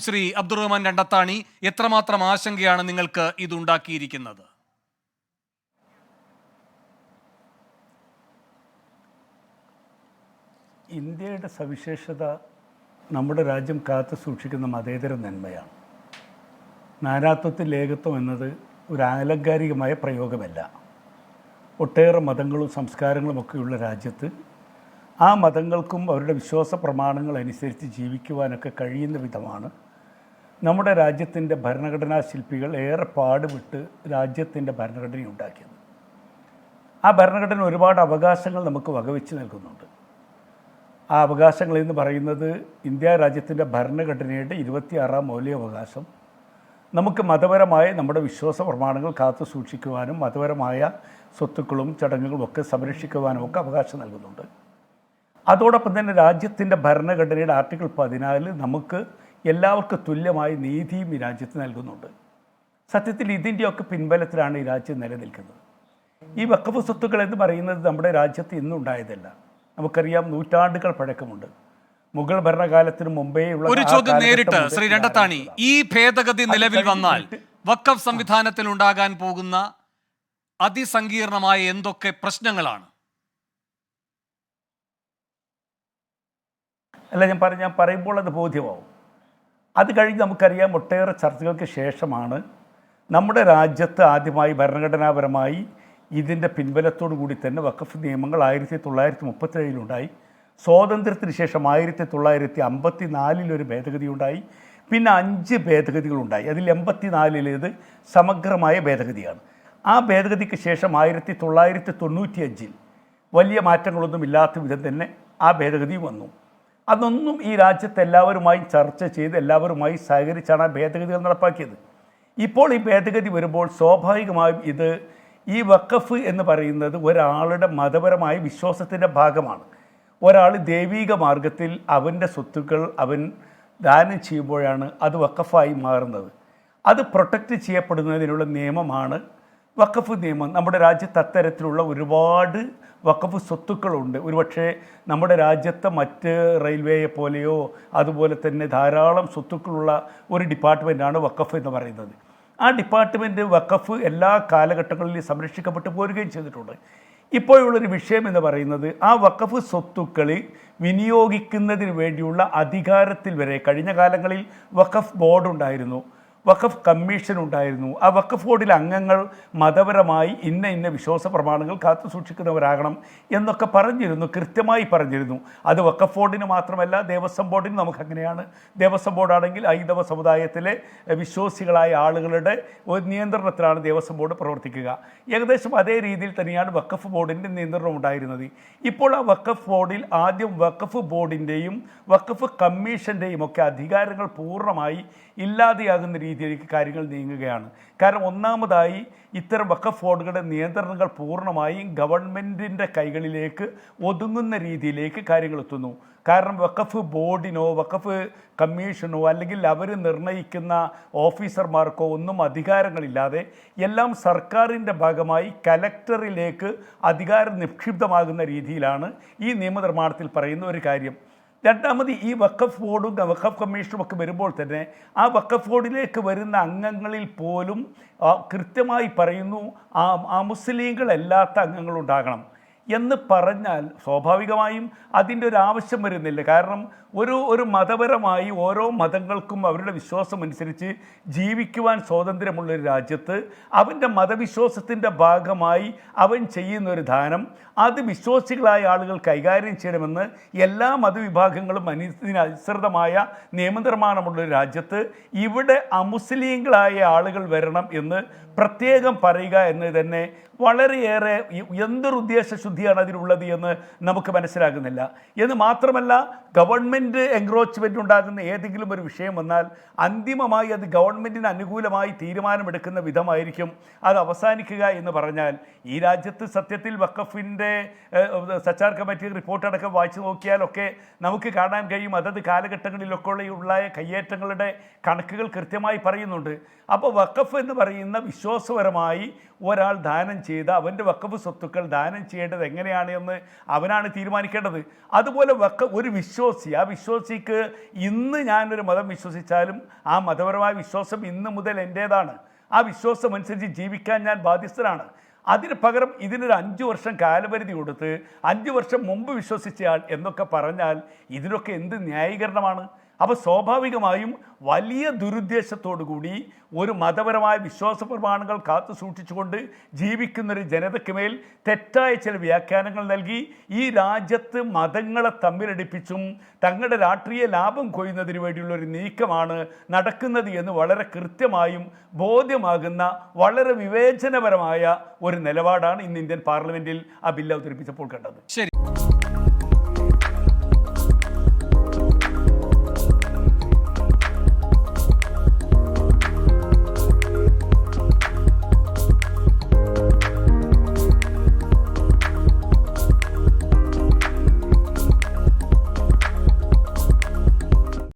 ശ്രീ അബ്ദുറഹ്മാൻ രണ്ടത്താണി എത്രമാത്രം ആശങ്കയാണ് നിങ്ങൾക്ക് ഇതുണ്ടാക്കിയിരിക്കുന്നത്? ഇന്ത്യയുടെ സവിശേഷത നമ്മുടെ രാജ്യം കാത്തു സൂക്ഷിക്കുന്ന മതേതര നന്മയാണ്. നാനാത്വത്തിൽ ഏകത്വം എന്നത് ഒരു ആലങ്കാരികമായ പ്രയോഗമല്ല. ഒട്ടേറെ മതങ്ങളും സംസ്കാരങ്ങളും ഒക്കെയുള്ള രാജ്യത്ത് ആ മതങ്ങൾക്കും അവരുടെ വിശ്വാസ പ്രമാണങ്ങൾ അനുസരിച്ച് ജീവിക്കുവാനൊക്കെ കഴിയുന്ന വിധമാണ് നമ്മുടെ രാജ്യത്തിന്റെ ഭരണഘടനാ ശില്പികൾ ഏറെ പാടുപെട്ട് രാജ്യത്തിന്റെ ഭരണഘടന ഉണ്ടാക്കിയത്. ആ ഭരണഘടന ഒരുപാട് അവകാശങ്ങൾ നമുക്ക് വകവെച്ച് നൽകുന്നുണ്ട്. ആ അവകാശങ്ങൾ എന്ന് പറയുന്നത് ഇന്ത്യ രാജ്യത്തിന്റെ ഭരണഘടനയുടെ ഇരുപത്തിയാറാം മൗലികാവകാശം നമുക്ക് മതപരമായ നമ്മുടെ വിശ്വാസ പ്രമാണങ്ങൾ കാത്തു സൂക്ഷിക്കുവാനും മതപരമായ സ്വത്തുക്കളും ചടങ്ങുകളും ഒക്കെ സംരക്ഷിക്കുവാനും ഒക്കെ അവകാശം നൽകുന്നുണ്ട്. അതോടൊപ്പം തന്നെ രാജ്യത്തിന്റെ ഭരണഘടനയുടെ ആർട്ടിക്കിൾ പതിനാല് നമുക്ക് എല്ലാവർക്കും തുല്യമായ നീതിയും ഈ രാജ്യത്ത് നൽകുന്നുണ്ട്. സത്യത്തിൽ ഇതിന്റെയൊക്കെ പിൻബലത്തിലാണ് ഈ രാജ്യം നിലനിൽക്കുന്നത്. ഈ വക്കഫ് സ്വത്തുക്കൾ എന്ന് പറയുന്നത് നമ്മുടെ രാജ്യത്ത് ഇന്നുണ്ടായതല്ല നമുക്കറിയാം നൂറ്റാണ്ടുകൾ പഴക്കമുണ്ട്. മുഗൾ ഭരണകാലത്തിന് മുമ്പേ ഉള്ള ഒരു ചോദ്യം നേരിട്ട് ശ്രീ രണ്ടത്താണി ഈ ഭേദഗതി നിലവിൽ വന്നാൽ വക്കഫ് സംവിധാനത്തിൽ ഉണ്ടാകാൻ പോകുന്ന അതിസങ്കീർണമായ എന്തൊക്കെ പ്രശ്നങ്ങളാണ്? അല്ല ഞാൻ പറ ഞാൻ പറയുമ്പോൾ അത് ബോധ്യമാവും. അത് കഴിഞ്ഞ് നമുക്കറിയാം ഒട്ടേറെ ചർച്ചകൾക്ക് ശേഷമാണ് നമ്മുടെ രാജ്യത്ത് ആദ്യമായി ഭരണഘടനാപരമായി ഇതിന്റെ പിൻബലത്തോടു കൂടി തന്നെ വഖഫ് നിയമങ്ങൾ ആയിരത്തി തൊള്ളായിരത്തി മുപ്പത്തേഴിലുണ്ടായി സ്വാതന്ത്ര്യത്തിന് ശേഷം ആയിരത്തി തൊള്ളായിരത്തി അമ്പത്തി നാലിലൊരു ഭേദഗതി ഉണ്ടായി പിന്നെ അഞ്ച് ഭേദഗതികളുണ്ടായി. അതിൽ എൺപത്തി നാലിലേത് സമഗ്രമായ ഭേദഗതിയാണ്. ആ ഭേദഗതിക്ക് ശേഷം ആയിരത്തി തൊള്ളായിരത്തി തൊണ്ണൂറ്റിയഞ്ചിൽ വലിയ മാറ്റങ്ങളൊന്നും ഇല്ലാത്ത വിധം തന്നെ ആ ഭേദഗതി വന്നു. അതൊന്നും ഈ രാജ്യത്ത് എല്ലാവരുമായി ചർച്ച ചെയ്ത് എല്ലാവരുമായി സഹകരിച്ചാണ് ആ ഭേദഗതികൾ നടപ്പാക്കിയത്. ഇപ്പോൾ ഈ ഭേദഗതി വരുമ്പോൾ സ്വാഭാവികമായും ഇത് ഈ വക്കഫ് എന്ന് പറയുന്നത് ഒരാളുടെ മതപരമായ വിശ്വാസത്തിന്റെ ഭാഗമാണ്. ഒരാൾ ദൈവീക മാർഗത്തിൽ അവന്റെ സ്വത്തുക്കൾ അവൻ ദാനം ചെയ്യുമ്പോഴാണ് അത് വക്കഫായി മാറുന്നത്. അത് പ്രൊട്ടക്റ്റ് ചെയ്യപ്പെടുന്നതിനുള്ള നിയമമാണ് വഖഫ് നിയമം നമ്മുടെ രാജ്യത്ത് അത്തരത്തിലുള്ള ഒരുപാട് വഖഫ് സ്വത്തുക്കളുണ്ട്. ഒരുപക്ഷെ നമ്മുടെ രാജ്യത്തെ മറ്റ് റെയിൽവേയെ പോലെയോ അതുപോലെ തന്നെ ധാരാളം സ്വത്തുക്കളുള്ള ഒരു ഡിപ്പാർട്ട്മെന്റാണ് വഖഫ് എന്ന് പറയുന്നത്. ആ ഡിപ്പാർട്ട്മെന്റ് വഖഫ് എല്ലാ കാലഘട്ടങ്ങളിലും സംരക്ഷിക്കപ്പെട്ടു പോരുകയും ചെയ്തിട്ടുണ്ട്. ഇപ്പോഴുള്ളൊരു വിഷയം എന്ന് പറയുന്നത് ആ വഖഫ് സ്വത്തുക്കൾ വിനിയോഗിക്കുന്നതിന് വേണ്ടിയുള്ള അധികാരത്തിൽ വരെ കഴിഞ്ഞ കാലങ്ങളിൽ വഖഫ് ബോർഡ് ഉണ്ടായിരുന്നു വഖഫ് കമ്മീഷൻ ഉണ്ടായിരുന്നു ആ വഖഫ് ബോർഡിലെ അംഗങ്ങൾ മതപരമായി ഇന്ന ഇന്ന വിശ്വാസ പ്രമാണങ്ങൾ കാത്തു സൂക്ഷിക്കുന്നവരാകണം എന്നൊക്കെ പറഞ്ഞിരുന്നു കൃത്യമായി പറഞ്ഞിരുന്നു. അത് വഖഫ് ബോർഡിന് മാത്രമല്ല ദേവസ്വം ബോർഡിന് നമുക്കങ്ങനെയാണ്. ദേവസ്വം ബോർഡാണെങ്കിൽ ഹൈന്ദവ സമുദായത്തിലെ വിശ്വാസികളായ ആളുകളുടെ നിയന്ത്രണത്തിലാണ് ദേവസ്വം ബോർഡ് പ്രവർത്തിക്കുക. ഏകദേശം അതേ രീതിയിൽ തന്നെയാണ് വഖഫ് ബോർഡിന്റെ നിയന്ത്രണം ഉണ്ടായിരുന്നത്. ഇപ്പോൾ ആ വഖഫ് ബോർഡിൽ ആദ്യം വഖഫ് ബോർഡിന്റെയും വഖഫ് കമ്മീഷന്റെയും ഒക്കെ അധികാരങ്ങൾ പൂർണമായി ഇല്ലാതെയാകുന്ന രീതിയിലേക്ക് കാര്യങ്ങൾ നീങ്ങുകയാണ്. കാരണം ഒന്നാമതായി ഇത്തരം വഖഫ് ബോർഡുകളുടെ നിയന്ത്രണങ്ങൾ പൂർണമായും ഗവൺമെന്റിന്റെ കൈകളിലേക്ക് ഒതുങ്ങുന്ന രീതിയിലേക്ക് കാര്യങ്ങൾ എത്തുന്നു. കാരണം വഖഫ് ബോർഡിനോ വഖഫ് കമ്മീഷനോ അല്ലെങ്കിൽ അവർ നിർണയിക്കുന്ന ഓഫീസർമാർക്കോ ഒന്നും അധികാരങ്ങളില്ലാതെ എല്ലാം സർക്കാരിന്റെ ഭാഗമായി കലക്ടറിലേക്ക് അധികാരം നിക്ഷിപ്തമാകുന്ന രീതിയിലാണ് ഈ നിയമനിർമ്മാണത്തിൽ പറയുന്ന ഒരു കാര്യം. രണ്ടാമത് ഈ വഖഫ് ബോർഡും വഖഫ് കമ്മീഷനും ഒക്കെ വരുമ്പോൾ തന്നെ ആ വഖഫ് ബോർഡിലേക്ക് വരുന്ന അംഗങ്ങളിൽ പോലും കൃത്യമായി പറയുന്നു ആ ആ മുസ്ലിങ്ങളല്ലാത്ത അംഗങ്ങളുണ്ടാകണം. എന്ന് പറഞ്ഞാൽ സ്വാഭാവികമായും അതിന്റെ ഒരു ആവശ്യം വരുന്നില്ല. കാരണം ഒരു ഒരു മതപരമായി ഓരോ മതങ്ങൾക്കും അവരുടെ വിശ്വാസം അനുസരിച്ച് ജീവിക്കുവാൻ സ്വാതന്ത്ര്യമുള്ള ഒരു രാജ്യത്ത് അവന്റെ മതവിശ്വാസത്തിന്റെ ഭാഗമായി അവൻ ചെയ്യുന്ന ഒരു ദാനം അത് വിശ്വാസികളായ ആളുകൾ കൈകാര്യം ചെയ്യണമെന്ന് എല്ലാ മതവിഭാഗങ്ങളും അനുസൃതമായ നിയമനിർമ്മാണമുള്ള ഒരു രാജ്യത്ത് ഇവിടെ അമുസ്ലിങ്ങളായ ആളുകൾ വരണം എന്ന് പ്രത്യേകം പറയുക എന്ന് തന്നെ വളരെയേറെ എന്തൊരു എന്തൊരു ഉദ്ദേശശുദ്ധിയാണ് അതിനുള്ളത് എന്ന് നമുക്ക് മനസ്സിലാകുന്നില്ല. എന്ന് മാത്രമല്ല ഗവൺമെന്റ് എൻക്രോച്ച്മെന്റ് ഉണ്ടാകുന്ന ഏതെങ്കിലും ഒരു വിഷയം വന്നാൽ അന്തിമമായി അത് ഗവൺമെന്റിന് അനുകൂലമായി തീരുമാനമെടുക്കുന്ന വിധമായിരിക്കും അത് അവസാനിക്കുക എന്ന് പറഞ്ഞാൽ. ഈ രാജ്യത്ത് സത്യത്തിൽ വക്കഫിന്റെ സച്ചാർ കമ്മിറ്റി റിപ്പോർട്ടടക്കം വായിച്ചു നോക്കിയാലൊക്കെ നമുക്ക് കാണാൻ കഴിയും. അതത് കാലഘട്ടങ്ങളിലൊക്കെ ഉള്ള കയ്യേറ്റങ്ങളുടെ കണക്കുകൾ കൃത്യമായി പറയുന്നുണ്ട്. അപ്പോൾ വക്കഫ് എന്ന് പറയുന്ന വിശ്വാസപരമായി ഒരാൾ ദാനം ചെയ്ത് അവന്റെ വക്കഫ് സ്വത്തുക്കൾ ദാനം ചെയ്യേണ്ടത് എങ്ങനെയാണ് എന്ന് അവനാണ് തീരുമാനിക്കേണ്ടത്. അതുപോലെ ഒരു വിശ്വാസി ആ വിശ്വാസിക്ക് ഇന്ന് ഞാനൊരു മതം വിശ്വസിച്ചാലും ആ മതപരമായ വിശ്വാസം ഇന്ന് മുതൽ എന്റേതാണ് ആ വിശ്വാസം അനുസരിച്ച് ജീവിക്കാൻ ഞാൻ ബാധ്യസ്ഥനാണ്. അതിന് പകരം ഇതിനൊരു അഞ്ച് വർഷം കാലപരിധി കൊടുത്ത് അഞ്ച് വർഷം മുമ്പ് വിശ്വസിച്ചയാൾ എന്നൊക്കെ പറഞ്ഞാൽ ഇതിനൊക്കെ എന്ത് ന്യായീകരണമാണ്? അപ്പോൾ സ്വാഭാവികമായും വലിയ ദുരുദ്ദേശത്തോടു കൂടി ഒരു മതപരമായ വിശ്വാസ പ്രമാണങ്ങൾ കാത്തു സൂക്ഷിച്ചുകൊണ്ട് ജീവിക്കുന്നൊരു ജനതയ്ക്ക് മേൽ തെറ്റായ ചില വ്യാഖ്യാനങ്ങൾ നൽകി ഈ രാജ്യത്ത് മതങ്ങളെ തമ്മിലടിപ്പിച്ചും തങ്ങളുടെ രാഷ്ട്രീയ ലാഭം കൊയ്യുന്നതിന് വേണ്ടിയുള്ള ഒരു നീക്കമാണ് നടക്കുന്നത് എന്ന് വളരെ കൃത്യമായും ബോധ്യമാകുന്ന വളരെ വിവേചനപരമായ ഒരു നിലപാടാണ് ഇന്ന് ഇന്ത്യൻ പാർലമെന്റിൽ ആ ബില്ല് അവതരിപ്പിച്ചപ്പോൾ കണ്ടത്. ശരി.